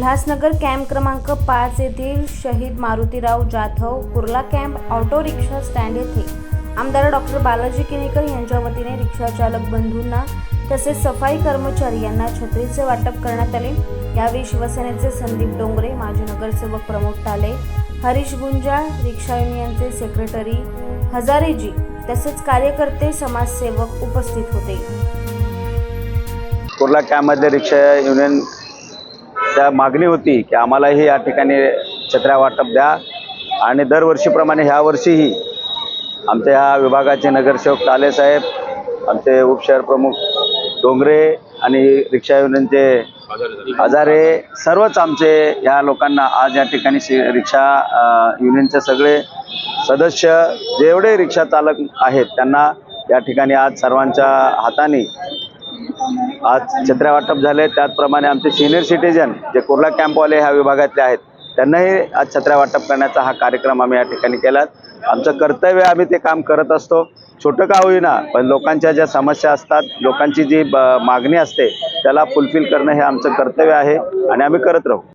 Ulhasnagar camp क्रमांक पाच येथील शहीद Marutirao Jadhav Kurla camp auto rickshaw stand येथे. आमदार डॉक्टर बालाजी किनीकर यांच्या वतीने रिक्षाचालक बंधूंना तसेच सफाई कर्मचारी यांना छत्रीचे वाटप करण्यात आले. यावेळी शिवसेनेचे संदीप डोंगरे माजी नगरसेवक प्रमोद टाले हरीश गुंजा रिक्षा युनियनचे सेक्रेटरी हजारेजी तसेच कार्यकर्ते समाजसेवक उपस्थित होते. कुर्ला कॅम्पमध्ये रिक्षा युनियन त्या मागणी होती की आम्हालाही या ठिकाणी छत्र्या वाटप द्या. आणि दरवर्षीप्रमाणे ह्या वर्षीही आमच्या ह्या विभागाचे नगरसेवक तालेसाहेब आमचे उपशहर प्रमुख डोंगरे आणि रिक्षा युनियनचे हजारे सर्वच आमचे ह्या लोकांना आज या ठिकाणी रिक्षा युनियनचे सगळे सदस्य जेवढे रिक्षा चालक आहेत त्यांना या ठिकाणी आज सर्वांच्या हाताने आज छत्र्या वाटप झाले त्याचप्रमाणे आमचे सिनियर सिटीजन जे कुर्ला कॅम्पवाले ह्या विभागातले आहेत त्यांनाही आज छत्र्या वाटप करण्याचा हा कार्यक्रम आम्ही या ठिकाणी केला आमचं कर्तव्य आम्ही ते काम करत असतो. छोटं का होईना पण लोकांच्या ज्या समस्या असतात लोकांची जी मागणी असते त्याला फुलफिल करणं हे आमचं कर्तव्य आहे आणि आम्ही करत राहू.